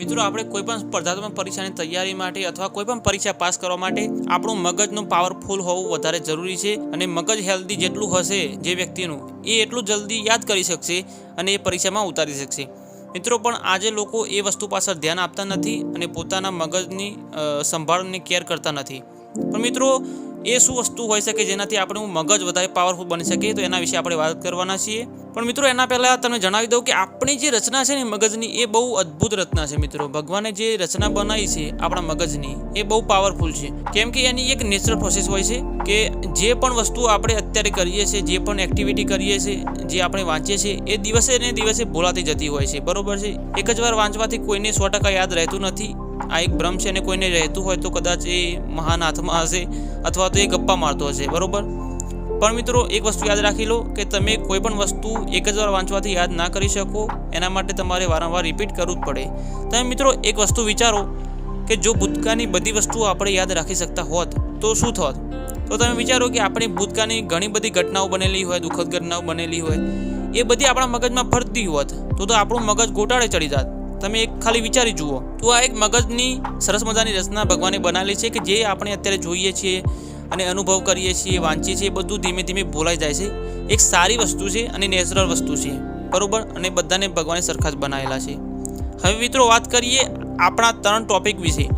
મિત્રો, આપણે કોઈ પણ સ્પર્ધાત્મક પરીક્ષાની તૈયારી માટે અથવા કોઈ પણ પરીક્ષા પાસ કરવા માટે આપણું મગજનું પાવરફુલ હોવું વધારે જરૂરી છે અને મગજ હેલ્ધી જેટલું હશે જે વ્યક્તિનું, એ એટલું જલ્દી યાદ કરી શકશે અને એ પરીક્ષામાં ઉતારી શકશે. મિત્રો, પણ આજે લોકો એ વસ્તુ પાછળ ધ્યાન આપતા નથી અને પોતાના મગજની સંભાળની કેર કરતા નથી. પણ મિત્રો એ શું વસ્તુ હોઈ શકે જેનાથી આપણું મગજ વધારે પાવરફુલ બની શકે, તો એના વિશે આપણે વાત કરવાના છીએ. પણ મિત્રો, એના પહેલાં તમને જણાવી દઉં કે આપણી જે રચના છે ને મગજની, એ બહુ અદ્ભુત રચના છે મિત્રો. ભગવાને જે રચના બનાવી છે આપણા મગજની, એ બહુ પાવરફુલ છે. કેમ કે એની એક નેચરલ પ્રોસેસ હોય છે કે જે પણ વસ્તુ આપણે અત્યારે કરીએ છીએ, જે પણ એક્ટિવિટી કરીએ છીએ, જે આપણે વાંચીએ છીએ, એ દિવસે ને દિવસે ભૂલાતી જતી હોય છે. બરોબર છે? એક જ વાર વાંચવાથી કોઈને સો ટકા યાદ રહેતું નથી. આ એક ભ્રમ છે અને કોઈને રહેતું હોય તો કદાચ એ મહાન હાથમાં હશે અથવા તો એ ગપ્પા મારતો હશે, બરાબર? પણ મિત્રો, એક વસ્તુ યાદ રાખી લો કે તમે કોઈ પણ વસ્તુ એક જ વાર વાંચવાથી યાદ ના કરી શકો, એના માટે તમારે વારંવાર રિપીટ કરવું જ પડે. તમે મિત્રો, એક વસ્તુ વિચારો કે જો ભૂતકાળની બધી વસ્તુઓ આપણે યાદ રાખી શકતા હોત, તો શું થોત? તો તમે વિચારો કે આપણી ભૂતકાળની ઘણી બધી ઘટનાઓ બનેલી હોય, દુઃખદ ઘટનાઓ બનેલી હોય, એ બધી આપણા મગજમાં ફરતી હોત, તો તો આપણું મગજ ગોટાળે ચડી જાત. તમે એક ખાલી વિચારી જુઓ. તો આ એક મગજની સરસ મજાની રચના ભગવાને બનાવેલી છે કે જે આપણે અત્યારે જોઈએ છીએ અને અનુભવ કરીએ છીએ, વાંચીએ છીએ બધું ધીમે ધીમે ભૂલાઈ જાય છે. એક સારી વસ્તુ છે અને નેચરલ વસ્તુ છે. બરોબર? અને બધાને ભગવાને સરખા જ બનાવેલા છે. હવે મિત્રો વાત કરીએ આપણા ત્રણ ટોપિક વિશે,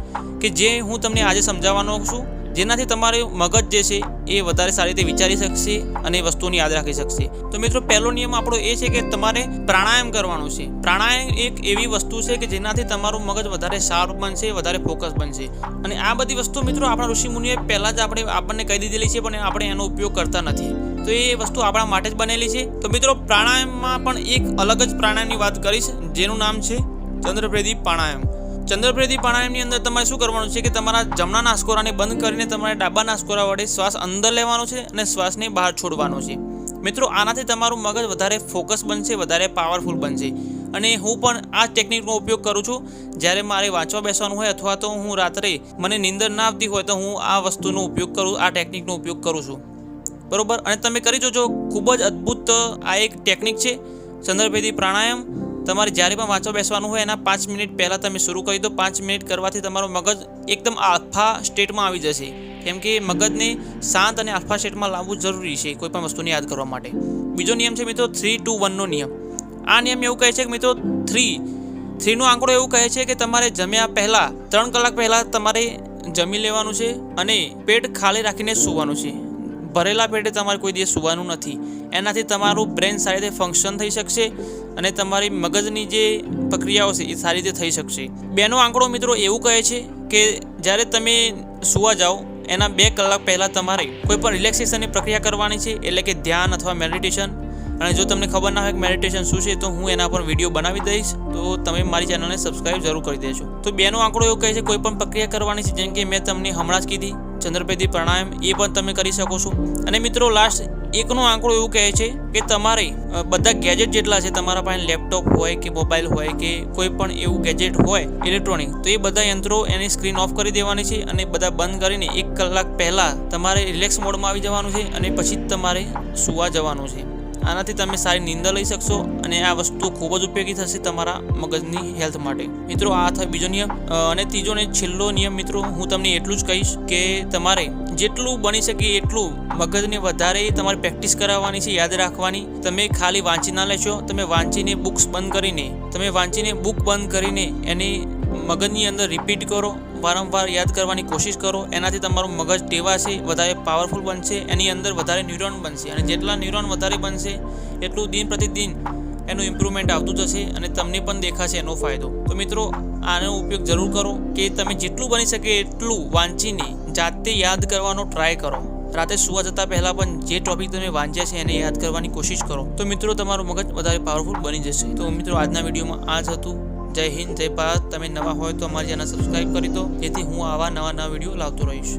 કે જે હું તમને આજે સમજાવવાનો છું. જેનાથી તમારું મગજ જે છે એ વધારે સારી રીતે વિચારી શકશે અને વસ્તુની યાદ રાખી શકશે. તો મિત્રો, પહેલો નિયમ આપણો એ છે કે તમારે પ્રાણાયામ કરવાનું છે. પ્રાણાયામ એક એવી વસ્તુ છે કે જેનાથી તમારું મગજ વધારે શાર્પ બનશે, વધારે ફોકસ બનશે. અને આ બધી વસ્તુ મિત્રો આપણા ઋષિમુનિએ પહેલાં જ આપણે આપણને કહી દીધેલી છે, પણ આપણે એનો ઉપયોગ કરતા નથી. તો એ વસ્તુ આપણા માટે જ બનેલી છે. તો મિત્રો, પ્રાણાયામમાં પણ એક અલગ જ પ્રાણાયામની વાત કરીશ, જેનું નામ છે ચંદ્રપ્રેદી પ્રાણાયામ. ચંદ્રપ્રદીપ પ્રાણાયામની અંદર તમારે શું કરવાનું છે કે તમારા જમણા નાસ્કોરાને બંધ કરીને તમારે ડાબા નાસ્કોરા વડે શ્વાસ અંદર લેવાનો છે અને શ્વાસને બહાર છોડવાનો છે. મિત્રો, આનાથી તમારું મગજ વધારે ફોકસ બનશે, વધારે પાવરફુલ બનશે. અને હું પણ આ ટેકનિકનો ઉપયોગ કરું છું. જ્યારે મારે વાંચવા બેસવાનું હોય અથવા તો હું રાત્રે મને નીંદર ના આવતી હોય તો હું આ વસ્તુનો ઉપયોગ કરું, આ ટેકનિકનો ઉપયોગ કરું છું. બરોબર? અને તમે કરી જોજો, ખૂબ જ અદ્ભુત આ એક ટેકનિક છે. ચંદ્રભેદી પ્રાણાયામ. તમારે જ્યારે પણ વાંચવા બેસવાનું હોય એના પાંચ મિનિટ પહેલાં તમે શરૂ કરી દો. પાંચ મિનિટ કરવાથી તમારો મગજ એકદમ આલ્ફા સ્ટેટમાં આવી જશે. કેમ કે મગજને શાંત અને આલ્ફા સ્ટેટમાં લાવવું જરૂરી છે કોઈ પણ વસ્તુને યાદ કરવા માટે. બીજો નિયમ છે મિત્રો થ્રી ટુ વનનો નિયમ. આ નિયમ એવું કહે છે કે મિત્રો થ્રી, થ્રીનો આંકડો એવું કહે છે કે તમારે જમ્યા પહેલાં, ત્રણ કલાક પહેલાં તમારે જમી લેવાનું છે અને પેટ ખાલી રાખીને સૂવાનું છે. ભરેલા પેટે તમારે કોઈ દિવસ સૂવાનું નથી. એનાથી તમારું બ્રેન સારી રીતે ફંક્શન થઈ શકશે અને તમારી મગજની જે પ્રક્રિયાઓ છે એ સારી રીતે થઈ શકશે. બેનો આંકડો મિત્રો એવું કહે છે કે જ્યારે તમે સૂવા જાઓ, એના બે કલાક પહેલાં તમારે કોઈ પણ રિલેક્સેશનની પ્રક્રિયા કરવાની છે, એટલે કે ધ્યાન અથવા મેડિટેશન અને જો તમને ખબર ના હોય કે મેડિટેશન શું છે, તો હું એના પર વીડિયો બનાવી દઈશ. તો તમે મારી ચેનલને સબસ્ક્રાઇબ જરૂર કરી દેજો. તો બેનો આંકડો એવું કહે છે, કોઈ પણ પ્રક્રિયા કરવાની છે, જેમ કે મેં તમને હમણાં જ કીધી ચંદ્રપેદી પ્રાણાયામ, એ પણ તમે કરી શકો છો. અને મિત્રો લાસ્ટ એકનો આંકડો એવું કહે છે કે તમારે બધા ગેજેટ જેટલા છે, તમારા પાસે લેપટોપ હોય કે મોબાઈલ હોય કે કોઈ પણ એવું ગેજેટ હોય ઇલેક્ટ્રોનિક તો એ બધા યંત્રો એની સ્ક્રીન ઓફ કરી દેવાની છે અને બધા બંધ કરીને એક કલાક પહેલાં તમારે રિલેક્સ મોડમાં આવી જવાનું છે અને પછી જ તમારે સૂવા જવાનું છે. આનાથી તમે સારી નિંદા લઈ શકશો અને આ વસ્તુ ખૂબ જ ઉપયોગી થશે તમારા મગજની હેલ્થ માટે. મિત્રો, આ થાય બીજો નિયમ. અને ત્રીજો ને છેલ્લો નિયમ, મિત્રો, હું તમને એટલું જ કહીશ કે તમારે જેટલું બની શકે એટલું મગજને વધારે તમારે પ્રેક્ટિસ કરાવવાની છે, યાદ રાખવાની. તમે ખાલી વાંચી ના લેશો, તમે વાંચીને બુક્સ બંધ કરીને, તમે વાંચીને બુક બંધ કરીને એની મગજની અંદર રિપીટ કરો વારંવાર યાદ કરવાની કોશિશ કરો. એનાથી તમારું મગજ ટેવાશે, વધારે પાવરફુલ બનશે, એની અંદર વધારે ન્યુરોન બનશે. અને જેટલા ન્યુરોન વધારે બનશે, એટલું દિન પ્રતિદિન એનું ઇમ્પ્રુવમેન્ટ આવતું જશે અને તમને પણ દેખાશે એનો ફાયદો. તો મિત્રો, આનો ઉપયોગ જરૂર કરો કે તમે જેટલું બની શકે એટલું વાંચીને જાતે યાદ કરવાનો ટ્રાય કરો. રાતે સુવા જતાં પહેલાં પણ જે ટોપિક તમે વાંચ્યા છે એને યાદ કરવાની કોશિશ કરો. તો મિત્રો, તમારું મગજ વધારે પાવરફુલ બની જશે. તો મિત્રો, આજના વિડીયોમાં આ જ હતું. જય હિન્દ, જય ભારત. તમે નવા હોય તો અમારી ચેનલ સબસ્ક્રાઈબ કરી દો. જેથી હું આવા નવા નવા વીડિયો લાવતો રહીશ.